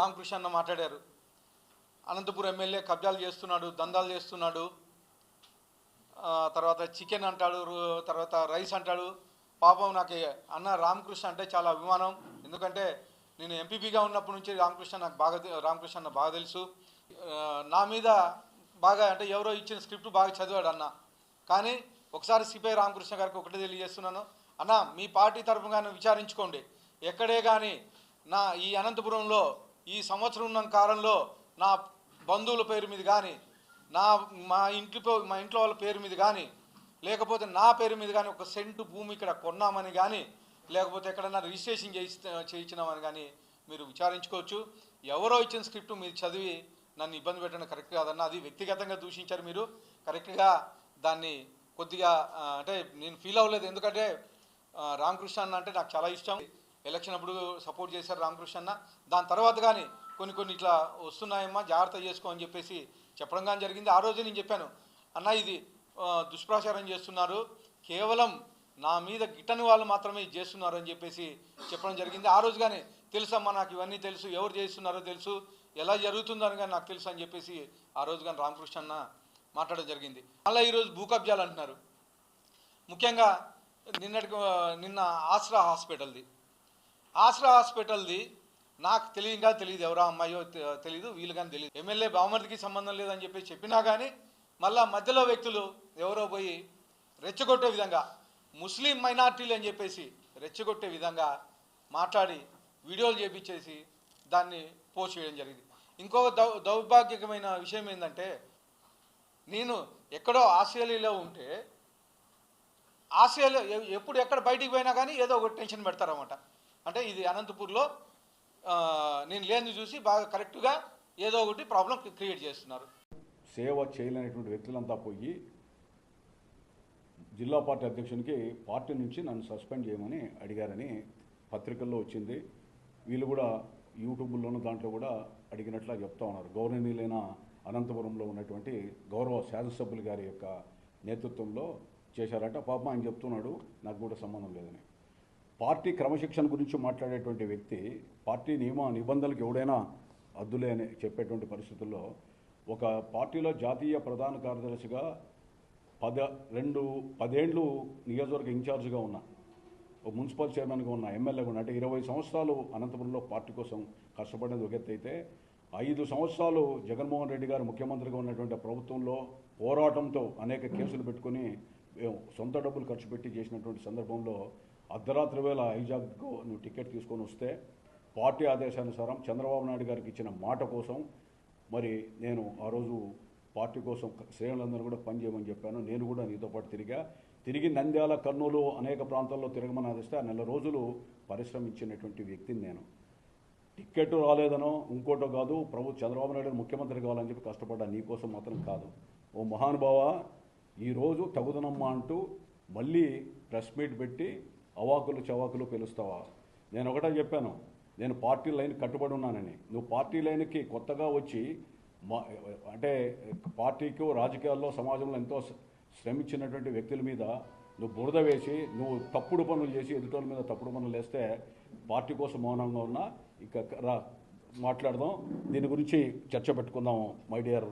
రామకృష్ణ అన్న మాట్లాడారు. అనంతపురం ఎమ్మెల్యే కబ్జాలు చేస్తున్నాడు దందాలు చేస్తున్నాడు. తర్వాత చికెన్ అంటాడు తర్వాత రైస్ అంటాడు. పాపం నాకు అన్న రామకృష్ణ అంటే చాలా అభిమానం. ఎందుకంటే నేను ఎంపీపీగా ఉన్నప్పటి నుంచి రామకృష్ణ నాకు బాగా రామకృష్ణ అన్న బాగా తెలుసు. నా మీద బాగా అంటే ఎవరో ఇచ్చిన స్క్రిప్ట్ బాగా చదివాడు అన్న. కానీ ఒకసారి సిపిఐ రామకృష్ణ గారికి ఒకటే తెలియజేస్తున్నాను. అన్న మీ పార్టీ తరఫుగానే విచారించుకోండి. ఎక్కడే కానీ నా ఈ అనంతపురంలో ఈ సంవత్సరం ఉన్న కాలంలో నా బంధువుల పేరు మీద కానీ నా మా ఇంటి మా ఇంట్లో వాళ్ళ పేరు మీద కానీ లేకపోతే నా పేరు మీద కానీ ఒక సెంటు భూమి ఇక్కడ కొన్నామని కానీ లేకపోతే ఎక్కడన్నా రిజిస్ట్రేషన్ చేయి చేయించినామని కానీ మీరు విచారించుకోవచ్చు. ఎవరో ఇచ్చిన స్క్రిప్ట్ మీరు చదివి నన్ను ఇబ్బంది పెట్టడం కరెక్ట్ కాదన్న అది వ్యక్తిగతంగా దూషించారు మీరు. కరెక్ట్గా దాన్ని కొద్దిగా అంటే నేను ఫీల్ అవ్వలేదు. ఎందుకంటే రామకృష్ణ అన్న అంటే నాకు చాలా ఇష్టం. ఎలక్షన్ అప్పుడు సపోర్ట్ చేశారు రామకృష్ణ దాని తర్వాత కానీ కొన్ని కొన్ని ఇట్లా వస్తున్నాయమ్మా జాగ్రత్త చేసుకో అని చెప్పేసి చెప్పడం కానీ జరిగింది. ఆ రోజు నేను చెప్పాను అన్న ఇది దుష్ప్రచారం చేస్తున్నారు. కేవలం నా మీద గిట్టని వాళ్ళు మాత్రమే ఇది చేస్తున్నారు అని చెప్పేసి చెప్పడం జరిగింది. ఆ రోజు కానీ తెలుసమ్మా నాకు ఇవన్నీ తెలుసు ఎవరు చేస్తున్నారో తెలుసు ఎలా జరుగుతుందని కానీ నాకు తెలుసు అని చెప్పేసి ఆ రోజు కానీ రామకృష్ణ అన్న మాట్లాడడం జరిగింది. మళ్ళీ ఈరోజు భూ కబ్జాలు అంటున్నారు. ముఖ్యంగా నిన్నటికి నిన్న ఆశ్రా హాస్పిటల్ది. ఆశ్రా హాస్పిటల్ది నాకు తెలియగా తెలియదు ఎవరో అమ్మాయో తె- తెలియదు వీళ్ళు కానీ తెలియదు ఎమ్మెల్యే బామర్దికి సంబంధం లేదని చెప్పి చెప్పినా కానీ మళ్ళా మధ్యలో వ్యక్తులు ఎవరో పోయి రెచ్చగొట్టే విధంగా ముస్లిం మైనార్టీలు అని చెప్పేసి రెచ్చగొట్టే విధంగా మాట్లాడి వీడియోలు చేపించేసి దాన్ని పోస్ట్ చేయడం జరిగింది. ఇంకో దౌ దౌర్భాగ్యకమైన విషయం ఏంటంటే నేను ఎక్కడో ఆస్ట్రేలియాలో ఉంటే ఆస్ట్రేలియా ఎప్పుడు ఎక్కడ బయటికి పోయినా కానీ ఏదో ఒక టెన్షన్ పెడతారన్నమాట. అంటే ఇది అనంతపూర్లో నేను లేనిది చూసి బాగా కరెక్ట్గా ఏదో ఒకటి ప్రాబ్లం క్రియేట్ చేస్తున్నారు. సేవ చేయలేనటువంటి వ్యక్తులంతా పోయి జిల్లా పార్టీ అధ్యక్షునికి పార్టీ నుంచి నన్ను సస్పెండ్ చేయమని అడిగారని పత్రికల్లో వచ్చింది. వీళ్ళు కూడా యూట్యూబ్లోనూ దాంట్లో కూడా అడిగినట్లా చెప్తా ఉన్నారు. గౌరవనీయులైన అనంతపురంలో ఉన్నటువంటి గౌరవ శాసనసభ్యులు గారి యొక్క నేతృత్వంలో చేశారట. పాపం ఆయన చెప్తున్నాడు నాకు కూడా సంబంధం లేదని. పార్టీ క్రమశిక్షణ గురించి మాట్లాడేటువంటి వ్యక్తి పార్టీ నియమ నిబంధనలకు ఎవడైనా అద్దులే అని చెప్పేటువంటి పరిస్థితుల్లో ఒక పార్టీలో జాతీయ ప్రధాన కార్యదర్శిగా పద రెండు పదేండ్లు నియోజకవర్గ ఇన్ఛార్జ్గా ఉన్న ఒక మున్సిపల్ చైర్మన్గా ఉన్న ఎమ్మెల్యేగా ఉన్న అంటే ఇరవై సంవత్సరాలు అనంతపురంలో పార్టీ కోసం కష్టపడినది ఒక అయితే ఐదు సంవత్సరాలు జగన్మోహన్ రెడ్డి గారు ముఖ్యమంత్రిగా ఉన్నటువంటి ప్రభుత్వంలో పోరాటంతో అనేక కేసులు పెట్టుకొని సొంత డబ్బులు ఖర్చు పెట్టి చేసినటువంటి సందర్భంలో అర్ధరాత్రి వేళ ఐజాగ్కు నువ్వు టికెట్ తీసుకొని వస్తే పార్టీ ఆదేశానుసారం చంద్రబాబు నాయుడు గారికి ఇచ్చిన మాట కోసం మరి నేను ఆ రోజు పార్టీ కోసం శ్రేణులందరూ కూడా పనిచేయమని చెప్పాను. నేను కూడా నీతో పాటు తిరిగా. తిరిగి నంద్యాల కర్నూలు అనేక ప్రాంతాల్లో తిరగమని ఆదిస్తే ఆ నెల రోజులు పరిశ్రమించినటువంటి వ్యక్తిని నేను. టిక్కెట్ రాలేదనో ఇంకోటో కాదు ప్రభు చంద్రబాబు నాయుడు ముఖ్యమంత్రి కావాలని చెప్పి కష్టపడ్డా నీకోసం మాత్రం కాదు. ఓ మహానుభావ ఈరోజు తగుదనమ్మా అంటూ మళ్ళీ ప్రెస్ మీట్ పెట్టి అవాకులు చవాకులు పిలుస్తావా? నేను ఒకటే చెప్పాను నేను పార్టీ లైన్ కట్టుబడి ఉన్నానని. నువ్వు పార్టీ లైన్కి కొత్తగా వచ్చి మా అంటే పార్టీకి రాజకీయాల్లో సమాజంలో ఎంతో శ్రమించినటువంటి వ్యక్తుల మీద నువ్వు బురద వేసి నువ్వు తప్పుడు పనులు చేసి ఎదుటోళ్ళ మీద తప్పుడు పనులు వేస్తే పార్టీ కోసం మౌనంగా ఉన్నా ఇక రా మాట్లాడదాం. దీని గురించి చర్చ పెట్టుకుందాం మై డియర్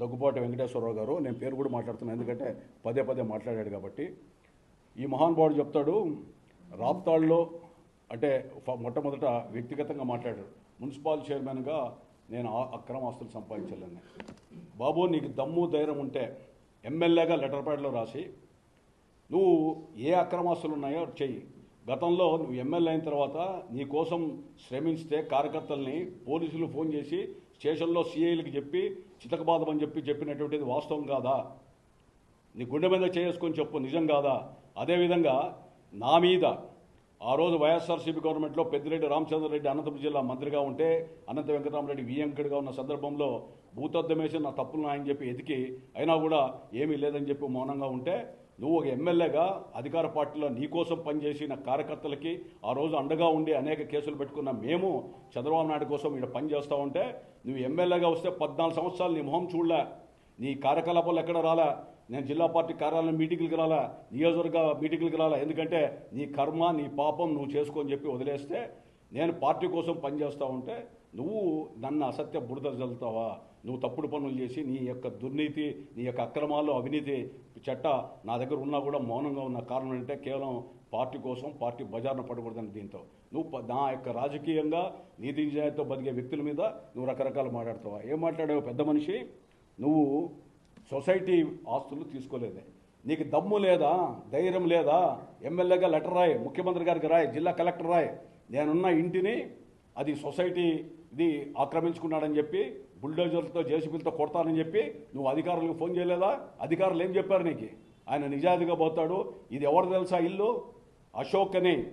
దగ్గుబాటి వెంకటేశ్వరరావు గారు. నేను పేరు కూడా మాట్లాడుతున్నాను ఎందుకంటే పదే పదే మాట్లాడాడు కాబట్టి. ఈ మహానుభావుడు చెప్తాడు రాప్తాడులో అంటే మొట్టమొదట వ్యక్తిగతంగా మాట్లాడాడు. మున్సిపాల్ చైర్మన్గా నేను అక్రమ ఆస్తులు సంపాదించాలని. బాబు నీకు దమ్ము ధైర్యం ఉంటే ఎమ్మెల్యేగా లెటర్ ప్యాడ్లో రాసి నువ్వు ఏ అక్రమాస్తులు ఉన్నాయో చెయ్యి. గతంలో నువ్వు ఎమ్మెల్యే అయిన తర్వాత నీ కోసం శ్రమించితే కార్యకర్తల్ని పోలీసులు ఫోన్ చేసి స్టేషన్లో సీఐలకు చెప్పి చితకబాదమని చెప్పి చెప్పినటువంటిది వాస్తవం కాదా? నీ గుండె మీద చేసుకొని చెప్పు నిజం కాదా? అదేవిధంగా నా మీద ఆ రోజు వైఎస్ఆర్సీపీ గవర్నమెంట్లో పెద్దిరెడ్డి రామచంద్రరెడ్డి అనంతపురం జిల్లా మంత్రిగా ఉంటే అనంత వెంకటరామరెడ్డి వియంకడిగా ఉన్న సందర్భంలో భూతద్దమేసి నా తప్పులు ఆయన చెప్పి ఎతికి అయినా కూడా ఏమీ లేదని చెప్పి మౌనంగా ఉంటే నువ్వు ఒక ఎమ్మెల్యేగా అధికార పార్టీలో నీకోసం పనిచేసిన కార్యకర్తలకి ఆ రోజు అండగా ఉండి అనేక కేసులు పెట్టుకున్న మేము చంద్రబాబు నాయుడు కోసం ఇక్కడ పనిచేస్తూ ఉంటే నువ్వు ఎమ్మెల్యేగా వస్తే పద్నాలుగు సంవత్సరాలు నీ మొహం చూడలే. నీ కార్యకలాపాలు ఎక్కడ రాలా? నేను జిల్లా పార్టీ కార్యాలయం మీటింగ్లకు రాలా? నియోజకవర్గ మీటింగ్లకు రాలా? ఎందుకంటే నీ కర్మ నీ పాపం నువ్వు చేసుకోని చెప్పి వదిలేస్తే నేను పార్టీ కోసం పనిచేస్తూ ఉంటే నువ్వు నన్ను అసత్య బురద చల్లుతావా నువ్వు తప్పుడు పనులు చేసి నీ యొక్క దుర్నీతి నీ యొక్క అక్రమాలు అవినీతి చట్ట నా దగ్గర ఉన్నా కూడా మౌనంగా ఉన్న కారణం అంటే కేవలం పార్టీ కోసం పార్టీ బజార్న పడకూడదని దీంతో. నువ్వు నా యొక్క రాజకీయంగా నీతి నిజాయితీతో బతికే వ్యక్తుల మీద నువ్వు రకరకాలు మాట్లాడతావా? ఏం మాట్లాడావు పెద్ద మనిషి? నువ్వు సొసైటీ ఆస్తులు తీసుకోలేదే. నీకు దమ్ము లేదా ధైర్యం లేదా ఎమ్మెల్యేగా లెటర్ రాయి ముఖ్యమంత్రి గారికి రాయి జిల్లా కలెక్టర్ రాయి. నేనున్న ఇంటిని అది సొసైటీ ఇది ఆక్రమించుకున్నాడని చెప్పి బుల్డోజర్లతో జేసీబీలతో కొడతానని చెప్పి నువ్వు అధికారులకు ఫోన్ చేయలేదా? అధికారులు ఏం చెప్పారు నీకు? ఆయన నిజాయితీగా పోతాడు. ఇది ఎవరు తెలుసా ఇల్లు? అశోక్ అని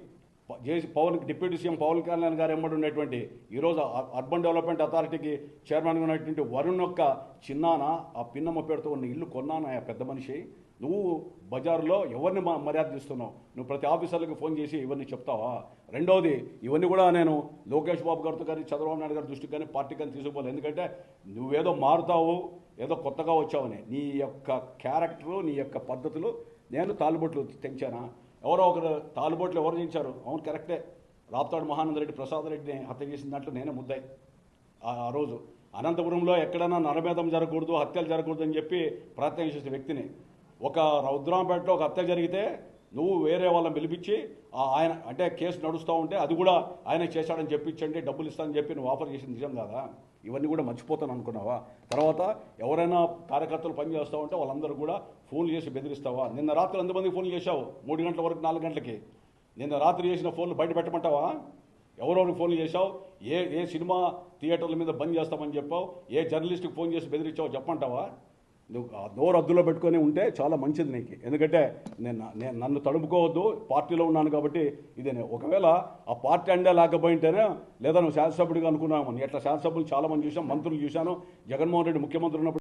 పవన్ డిప్యూటీ సీఎం పవన్ కళ్యాణ్ గారు ఎంబడి ఉన్నటువంటి ఈరోజు అర్బన్ డెవలప్మెంట్ అథారిటీకి చైర్మన్గా ఉన్నటువంటి వరుణ్ యొక్క చిన్నాన ఆ పిన్నమ్మ పేరుతో ఉన్న ఇల్లు కొన్నాను ఆ పెద్ద మనిషి? నువ్వు బజారులో ఎవరిని మ- మర్యాద ఇస్తున్నావు నువ్వు ప్రతి ఆఫీసర్లకు ఫోన్ చేసి ఇవన్నీ చెప్తావా? రెండవది ఇవన్నీ కూడా నేను లోకేష్ బాబు గారితో కానీ చంద్రబాబు నాయుడు గారి దృష్టికి కానీ పార్టీ కానీ తీసుకుపోలేదు ఎందుకంటే నువ్వేదో మారుతావు ఏదో కొత్తగా వచ్చావని. నీ యొక్క క్యారెక్టరు నీ యొక్క పద్ధతులు నేను తాలుబొట్లు తెంచానా? ఎవరో ఒకరు తాలుబోట్లు ఎవరు చేయించారు? అవును కరెక్టే. రాప్తాడు మహానందరెడ్డి ప్రసాద్ రెడ్డిని హత్య చేసిన దాంట్లో నేనే ముద్దాయి ఆ రోజు అనంతపురంలో ఎక్కడైనా నరమేధం జరగకూడదు హత్యలు జరగకూడదు అని చెప్పి ప్రయత్నం చేసిన వ్యక్తిని. ఒక రౌద్రాంపేటలో ఒక హత్య జరిగితే నువ్వు వేరే వాళ్ళని పిలిపించి ఆ ఆయన అంటే కేసు నడుస్తూ ఉంటే అది కూడా ఆయన చేశాడని చెప్పించండి డబ్బులు ఇస్తానని చెప్పి నువ్వు ఆఫర్ చేసింది నిజం కాదా? ఇవన్నీ కూడా మర్చిపోతాను అనుకున్నావా? తర్వాత ఎవరైనా కార్యకర్తలు పని అంటే వాళ్ళందరూ కూడా ఫోన్లు చేసి బెదిరిస్తావా? నిన్న రాత్రి ఎంతమందికి ఫోన్లు చేశావు? మూడు గంటల వరకు నాలుగు గంటలకి. నిన్న రాత్రి చేసిన ఫోన్లు బయట పెట్టమంటావా? ఎవరెవరికి ఫోన్లు చేశావు? ఏ ఏ సినిమా థియేటర్ల మీద బంద్ చేస్తామని చెప్పావు? ఏ జర్నలిస్ట్కి ఫోన్ చేసి బెదిరించావు? చెప్పంటావా నోరు అద్దులో పెట్టుకొని ఉంటే చాలా మంచిది నీకు. ఎందుకంటే నేను నేను నన్ను తడుపుకోవద్దు పార్టీలో ఉన్నాను కాబట్టి ఇదే ఒకవేళ ఆ పార్టీ అండే లేకపోయింటేనే లేదా నువ్వు శాసనసభ్యుడిగా అనుకున్నావు ఎట్లా శాసనసభ్యులు చాలా మంది చూసాం మంత్రులు చూశాను. జగన్మోహన్ రెడ్డి ముఖ్యమంత్రి ఉన్నప్పుడు